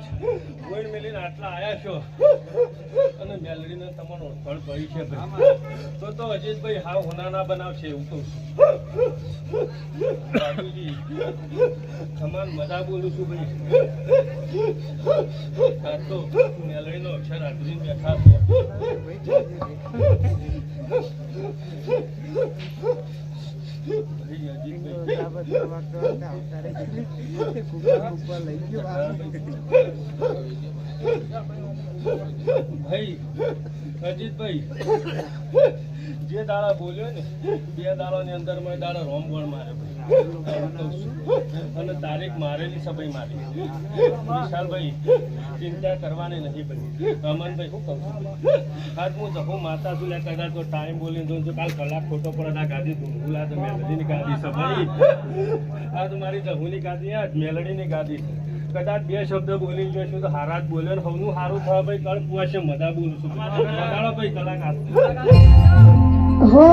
છું હું આટલા આયા છો અને મેલડીને તમારો ફળ પડી છે ભાઈ તો તો અજીતભાઈ હાવ હોનાના બનાવશે, એવું તો બાબુજી ખમાન મજા બોલું છું ભાઈ. આ તો મેલડીનો અક્ષર આટલી બેઠા છો. ભાઈ, અજીતભાઈ, જે દાડા બોલ્યો ને, બે દાડાની અંદર મેં દાડા રોમ ગોળ માર્યો. અને તારીખ મારેલી સભાઈ મારી. વિશાલભાઈ, ચિંતા કરવાની નહીં ભાઈ અમનભાઈ શું કહું છું. આજ હું જહું માતા છું કદાચ તો ટાઈમ બોલી દઉં છું, કાલ કલાક ખોટો પડે ના ગાદી ભૂલા તો મેલડીની ગાદી છે ભાઈ તો મારી જહુની ગાદી, આ મેલડીની ગાદી. કદાચ બે શબ્દ બોલી જોઈશું તો હારા જ બોલ્યો ને હવનું સારું થવા ભાઈ કળ પુઆશે મજા બોલું છું. વગાડો ભાઈ કલાકાર હો!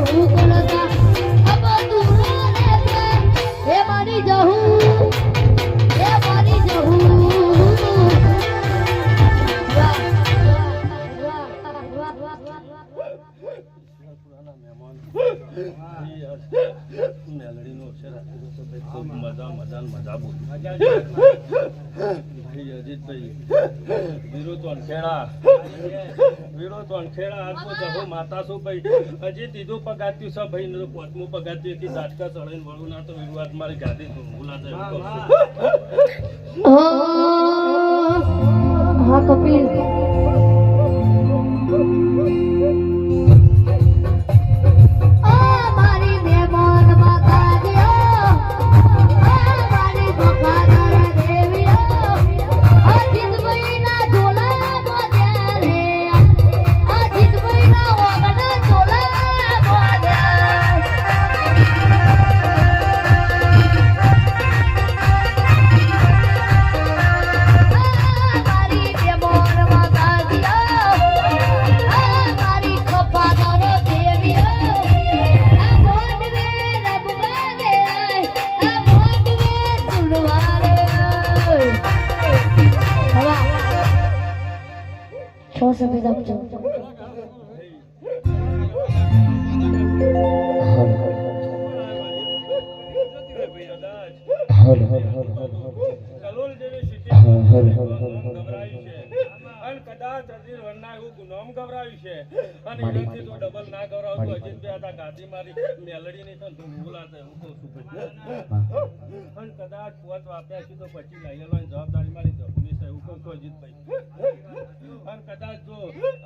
જહું ભાઈ ખૂબ મજા મજા મજા માતા શું ભાઈ હજી તીધું પગાત્યું છે ભાઈ ને તો પાંચમું પગાત્યું એથી ઝાટકા ચડાઈને તો વિવાદ મારી ગાડી ભૂલા જાય હા કપિલ Sampai. એવું ગુનામ છે. અને એનાથી તો ડબલ ના ગભરાવ તો મારી, અજીત બે હતા ગાદી મારી મેલડી નહીં તો તું બોલાશે હું કહું છું ભાઈ. અને કદાચ પોત વાપ્યા છે તો પછી લઈ જવાબદારી મારી જપની છે એવું કહું છું અજીતભાઈ અને કદાચ જો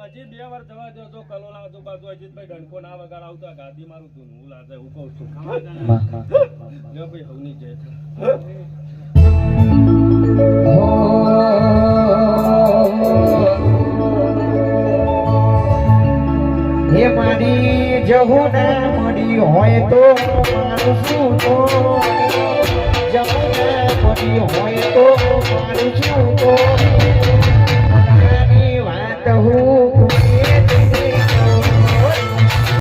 હજી બે વાર જવા દો તો કલોલ આજુબાજુ અજીતભાઈ ડંકો ના વગાડ આવતો આ ગાદી મારું ધૂનવું લાગે હું કહું છું. ભાઈ હવની જય હે. મારી જહું મળી હોય તો મારું શું તો જહું ના હોય તો મારું તો વાત હું